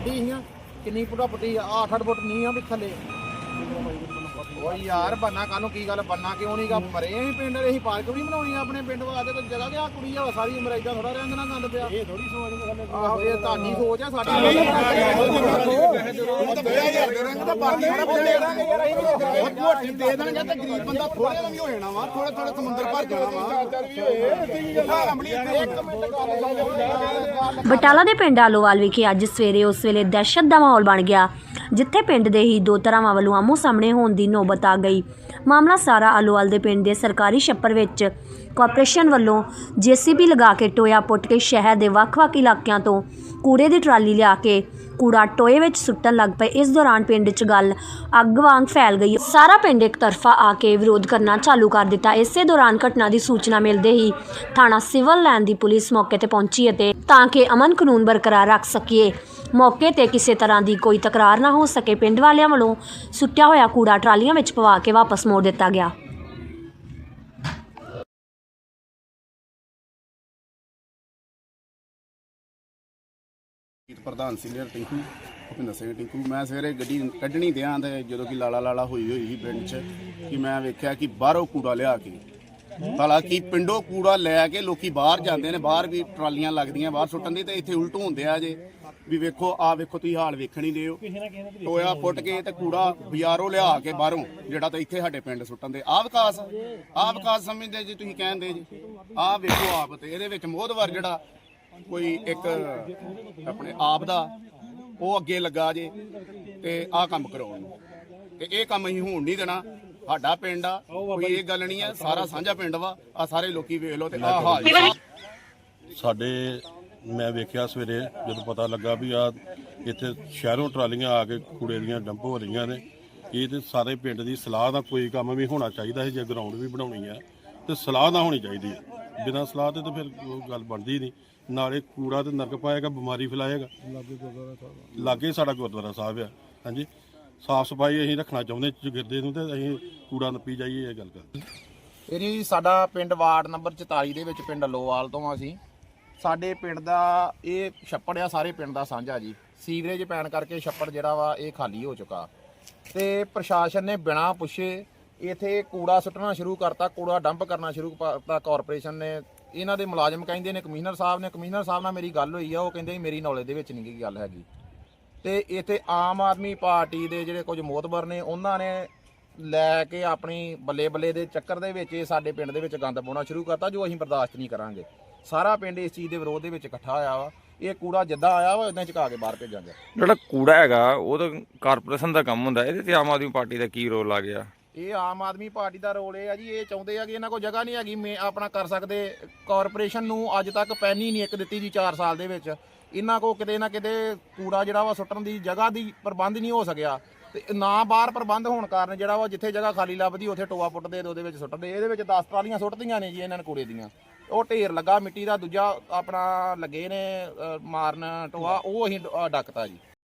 ਕੱਢੀ ਸੀਆਂ ਕਿੰਨੀ ਫੁੱਟਾ ਪੱਟੀ ਆ 8-8 ਫੁੱਟ ਨਹੀਂ ਆ ਵੀ ਥੱਲੇ। ਓ ਯਾਰ ਬੰਨਾ ਕਾਨੂੰ ਕੀ ਗੱਲ ਬੰਨਾ ਕਿਉਂ ਨਹੀਂ ਗਾ ਮਰੇ ਅਸੀਂ ਪਿੰਡ ਦੇ ਅਸੀਂ ਪਾਰਕ ਵੀ ਬਣਾਉਣੀ ਆ ਆਪਣੇ ਪਿੰਡ ਵਾਸਤੇ ਕੋਈ ਜਗ੍ਹਾ ਆ ਕੁੜੀ ਆ ਸਾਰੀ ਉਮਰ ਏਦਾਂ ਥੋੜਾ ਰਹਿੰਦਾ ਨਾ ਗੰਦ ਪਿਆ ਇਹ ਥੋੜੀ ਸੋਚ ਆਹੋ ਇਹ ਤੁਹਾਡੀ ਸੋਚ ਆ ਸਾਡੀ ਮੋਟੀ ਦੇ ਦੇਣਗੇ ਤੇ ਗਰੀਬ ਬੰਦਾ ਥੋੜੇ ਵੀ ਹੋ ਜਾਣਾ ਵਾ ਥੋੜਾ ਥੋੜਾ ਸਮੁੰਦਰ ਭਰ ਜਾਣਾ ਵਾ ਅੰਬਲੀ ਇੱਕ ਮਿੰਟ ਬਟਾਲਾ ਦੇ ਪਿੰਡ ਆਲੋਵਾਲ ਵਿਖੇ ਅੱਜ ਸਵੇਰੇ ਉਸ ਵੇਲੇ ਦਹਿਸ਼ਤ ਦਾ ਮਾਹੌਲ ਬਣ ਗਿਆ ਜਿੱਥੇ ਪਿੰਡ ਦੇ ਹੀ ਦੋ ਧਰਾਵਾਂ ਵੱਲੋਂ ਆਮੋ ਸਾਹਮਣੇ ਹੋਣ ਦੀ ਨੌਬਤ ਆ ਗਈ। ਮਾਮਲਾ ਸਾਰਾ ਆਲੋਵਾਲ ਦੇ ਪਿੰਡ ਦੇ ਸਰਕਾਰੀ ਛੱਪਰ ਵਿੱਚ ਕਾਰਪੋਰੇਸ਼ਨ ਵੱਲੋਂ ਜੀਸੀਬੀ ਲਗਾ ਕੇ ਟੋਇਆ ਪੁੱਟ ਕੇ ਸ਼ਹਿਰ ਦੇ ਵੱਖ-ਵੱਖ ਇਲਾਕਿਆਂ ਤੋਂ ਕੂੜੇ ਦੀ ਟਰਾਲੀ ਲਿਆ ਕੇ ਕੂੜਾ ਟੋਏ ਵਿੱਚ ਸੁੱਟਣ ਲੱਗ ਪਏ। ਇਸ ਦੌਰਾਨ ਪਿੰਡ 'ਚ ਗੱਲ ਅੱਗ ਵਾਂਗ ਫੈਲ ਗਈ। ਸਾਰਾ ਪਿੰਡ ਇੱਕ ਤਰਫਾ ਆ ਕੇ ਵਿਰੋਧ ਕਰਨਾ ਚਾਲੂ ਕਰ ਦਿੱਤਾ। ਇਸੇ ਦੌਰਾਨ ਘਟਨਾ ਦੀ ਸੂਚਨਾ ਮਿਲਦੇ ਹੀ ਥਾਣਾ ਸਿਵਲ ਲਾਈਨ ਦੀ ਪੁਲਿਸ ਮੌਕੇ ਤੇ ਪਹੁੰਚੀ ਅਤੇ ਤਾਂ ਕਿ ਅਮਨ ਕਾਨੂੰਨ ਬਰਕਰਾਰ ਰੱਖ ਸਕੀਏ। ਮੌਕੇ ਤੇ ਕਿਸੇ ਤਰ੍ਹਾਂ ਦੀ ਕੋਈ ਤਕਰਾਰ ਨਾ ਹੋ ਸਕੇ, ਪਿੰਡ ਵਾਲਿਆਂ ਵੱਲੋਂ ਸੁੱਟਿਆ ਹੋਇਆ ਕੂੜਾ ਟਰਾਲੀਆਂ ਵਿੱਚ ਪਵਾ ਕੇ ਵਾਪਸ ਮੋੜ ਦਿੱਤਾ ਗਿਆ। ਪ੍ਰਧਾਨ ਸੀਨੀਅਰ ਟਿੰਕੂ, ਭੁਪਿੰਦਰ ਸਿੰਘ ਟਿੰਕੂ, ਮੈਂ ਸਵੇਰੇ ਗੱਡੀ ਕੱਢਣੀ ਦਿਆਂ ਤੇ ਜਦੋਂ ਕਿ ਲਾਲਾ ਲਾਲਾ ਹੋਈ ਹੋਈ ਸੀ ਪਿੰਡ 'ਚ ਕਿ ਮੈਂ ਵੇਖਿਆ ਕਿ ਬਾਹਰੋਂ ਕੂੜਾ ਲਿਆ ਕੇ। ਹਾਲਾਂਕਿ ਪਿੰਡੋਂ ਕੂੜਾ ਲੈ ਕੇ ਲੋਕੀ ਬਾਹਰ ਜਾਂਦੇ ਨੇ, ਬਾਹਰ ਵੀ ਟਰਾਲੀਆਂ ਲੱਗਦੀਆਂ, ਬਾਹਰ ਸੁੱਟਣ ਦੀ ਤੇ ਇੱਥੇ ਉਲਟ ਹੁੰਦੇ ਆ ਜੇ। ਵੀ ਵੇਖੋ ਆ ਵੇਖੋ ਤੁਸੀਂ ਹਾਲ ਵੇਖਣ ਹੀ ਦਿਓ। ਟੋਇਆ ਪੁੱਟ ਕੇ ਤੇ ਕੂੜਾ ਬਾਜ਼ਾਰੋਂ ਲਿਆ ਕੇ ਬਾਹਰੋਂ ਜਿਹੜਾ ਤਾਂ ਇੱਥੇ ਸਾਡੇ ਪਿੰਡ ਸੁੱਟਣ ਦੇ। ਆ ਵਿਕਾਸ ਆ। ਵਿਕਾਸ ਸਮਝਦੇ ਜੀ ਤੁਸੀਂ ਕਹਿੰਦੇ ਜੀ। ਆ ਵੇਖੋ ਆਪ ਤੇ ਇਹਦੇ ਵਿੱਚ ਮੋਹਦਵਰ ਜਿਹੜਾ ਕੋਈ ਇੱਕ ਆਪਣੇ ਆਪ ਦਾ ਉਹ ਅੱਗੇ ਲੱਗਾ ਜੇ ਤੇ ਆਹ ਕੰਮ ਕਰਾਉਣ ਨੂੰ। ਤੇ ਇਹ ਕੰਮ ਅਸੀਂ ਹੋਣ ਨਹੀਂ ਦੇਣਾ। ਸਾਡਾ ਪਿੰਡ ਆ ਕੋਈ ਇਹ ਗੱਲ ਨਹੀਂ ਆ ਸਾਰਾ ਸਾਂਝਾ ਪਿੰਡ ਵਾ ਆ ਸਾਰੇ ਲੋਕੀ ਵੇਖ ਲਓ ਤੇ ਆਹ ਹਾਲ। ਸਾਡੇ ਮੈਂ ਵੇਖਿਆ ਸਵੇਰੇ ਜਦੋਂ ਪਤਾ ਲੱਗਾ ਵੀ ਆ ਇੱਥੇ ਸ਼ਹਿਰੋਂ ਟਰਾਲੀਆਂ ਆ ਕੇ ਕੂੜੇ ਦੀਆਂ ਡੰਪ ਹੋ ਰਹੀਆਂ ਨੇ ਇਹ ਤੇ ਸਾਰੇ ਪਿੰਡ ਦੀ ਸਲਾਹ ਦਾ ਕੋਈ ਕੰਮ ਵੀ ਹੋਣਾ ਚਾਹੀਦਾ ਹੈ ਜੇ ਗਰਾਊਂਡ ਵੀ ਬਣਾਉਣੀ ਆ ਤੇ ਸਲਾਹ ਦਾ ਹੋਣੀ ਚਾਹੀਦੀ ਹੈ ਬਿਨਾਂ ਸਲਾਹ ਤੇ ਤਾਂ ਫਿਰ ਉਹ ਗੱਲ ਬਣਦੀ ਨਹੀਂ। ਨਾਲੇ ਕੂੜਾ ਤੇ ਨਰਕ ਪਾਏਗਾ ਬਿਮਾਰੀ ਫੈਲਾਏਗਾ। ਲਾਗੇ ਗੁਰਦੁਆਰਾ ਸਾਹਿਬ ਲਾਗੇ ਸਾਡਾ ਗੁਰਦੁਆਰਾ ਸਾਹਿਬ ਆ। ਹਾਂਜੀ। ਸਾਫ਼ ਸਫ਼ਾਈ ਅਸੀਂ ਰੱਖਣਾ ਚਾਹੁੰਦੇ ਗਿਰਦੇ ਨੂੰ ਤੇ ਅਸੀਂ ਕੂੜਾ ਨੱਪੀ ਜਾਈਏ ਇਹ ਗੱਲ ਕਰ ਇਹ ਜੀ ਸਾਡਾ ਪਿੰਡ ਵਾਰਡ ਨੰਬਰ 44 ਦੇ ਵਿੱਚ ਪਿੰਡ ਲੋਵਾਲ ਤੋਂ ਆ ਅਸੀਂ। ਸਾਡੇ ਪਿੰਡ ਦਾ, ਇਹ ਛੱਪੜ ਆ, ਸਾਰੇ ਪਿੰਡ ਦਾ ਸਾਂਝਾ ਜੀ। ਸੀਵਰੇਜ ਪੈਣ ਕਰਕੇ ਛੱਪੜ ਜਿਹੜਾ ਵਾ, ਇਹ ਖਾਲੀ ਹੋ ਚੁੱਕਾ। ਤੇ ਪ੍ਰਸ਼ਾਸਨ ਨੇ ਬਿਨਾਂ ਪੁੱਛੇ ਇਥੇ ਕੂੜਾ ਸੁੱਟਣਾ ਸ਼ੁਰੂ ਕਰਤਾ, ਕੂੜਾ ਡੰਪ ਕਰਨਾ ਸ਼ੁਰੂ ਕਰਤਾ ਕਾਰਪੋਰੇਸ਼ਨ ਨੇ। ਇਹਨਾਂ ਦੇ ਮੁਲਾਜ਼ਮ ਕਹਿੰਦੇ ਨੇ, ਕਮਿਸ਼ਨਰ ਸਾਹਿਬ ਨੇ, ਕਮਿਸ਼ਨਰ ਸਾਹਿਬ ਨਾਲ ਮੇਰੀ ਗੱਲ ਹੋਈ ਆ, ਉਹ ਕਹਿੰਦੇ ਮੇਰੀ ਨੌਲੇਜ ਦੇ ਵਿੱਚ ਨਹੀਂ ਗੀ ਗੱਲ ਹੈਗੀ। ਤੇ ਇੱਥੇ ਆਮ ਆਦਮੀ ਪਾਰਟੀ ਦੇ ਜਿਹੜੇ ਕੁਝ ਮੋਤਬਰ ਨੇ, ਉਹਨਾਂ ਨੇ ਲੈ ਕੇ ਆਪਣੀ ਬੱਲੇ ਬੱਲੇ ਦੇ ਚੱਕਰ ਦੇ ਵਿੱਚ ਇਹ ਸਾਡੇ ਪਿੰਡ ਦੇ ਵਿੱਚ ਗੰਦ ਪਾਉਣਾ ਸ਼ੁਰੂ ਕਰਤਾ, ਜੋ ਅਸੀਂ ਬਰਦਾਸ਼ਤ ਨਹੀਂ ਕਰਾਂਗੇ। ਸਾਰਾ ਪਿੰਡ ਇਸ ਚੀਜ਼ ਦੇ ਵਿਰੋਧ ਦੇ ਵਿੱਚ ਇਕੱਠਾ ਹੋਇਆ ਵਾ। ਇਹ ਕੂੜਾ ਜਿੱਦਾਂ ਆਇਆ ਵਾ ਇਦਾਂ ਚੁਕਾ ਕੇ ਬਾਹਰ ਭੇਜਾਂਗੇ ਜਿਹੜਾ ਕੂੜਾ ਹੈਗਾ ਉਹ ਤਾਂ ਕਾਰਪੋਰੇਸ਼ਨ ਦਾ ਕੰਮ ਹੁੰਦਾ। ਇਹਦੇ ਤੇ ਆਮ ਆਦਮੀ ਪਾਰਟੀ ਦਾ ਕੀ ਰੋਲ ਆ ਗਿਆ? ਇਹ ਆਮ ਆਦਮੀ ਪਾਰਟੀ ਦਾ ਰੋਲ ਇਹ ਆ ਜੀ ਇਹ ਚਾਹੁੰਦੇ ਆ ਕਿ ਇਹਨਾਂ ਕੋਲ ਜਗ੍ਹਾ ਨਹੀਂ ਹੈਗੀ। ਮੇ ਆਪਣਾ ਕਰ ਸਕਦੇ ਕਾਰਪੋਰੇਸ਼ਨ ਨੂੰ ਅੱਜ ਤੱਕ ਪੈਨੀ ਨਹੀਂ ਇੱਕ ਦਿੱਤੀ ਜੀ 4 ਸਾਲ ਦੇ ਵਿੱਚ। ਇਹਨਾਂ ਕੋ ਕਿਤੇ ਨਾ ਕਿਤੇ ਕੂੜਾ ਜਿਹੜਾ ਵਾ ਸੁੱਟਣ ਦੀ ਜਗ੍ਹਾ ਦੀ ਪ੍ਰਬੰਧ ਨਹੀਂ ਹੋ ਸਕਿਆ। ਤੇ ਨਾ ਬਾਹਰ ਪ੍ਰਬੰਧ ਹੋਣ ਕਾਰਨ ਜਿਹੜਾ ਵਾ ਜਿੱਥੇ ਜਗ੍ਹਾ ਖਾਲੀ ਲੱਭਦੀ ਉੱਥੇ ਟੋਆ ਪੁੱਟਦੇ ਤੇ ਉਹਦੇ ਵਿੱਚ ਸੁੱਟਦੇ। ਇਹਦੇ ਵਿੱਚ 10 ਟਰਾਲੀਆਂ ਸੁੱਟਦੀਆਂ ਨੇ ਜੀ ਇਹਨਾਂ ਨੇ ਕੂੜੇ ਦੀਆਂ। ਉਹ ਢੇਰ ਲੱਗਾ ਮਿੱਟੀ ਦਾ ਦੂਜਾ ਆਪਣਾ ਲੱਗੇ ਨੇ ਅ, ਮਾਰਨ ਟੋਆ ਉਹ ਅਸੀਂ ਅ, ਡੱਕਤਾ ਜੀ।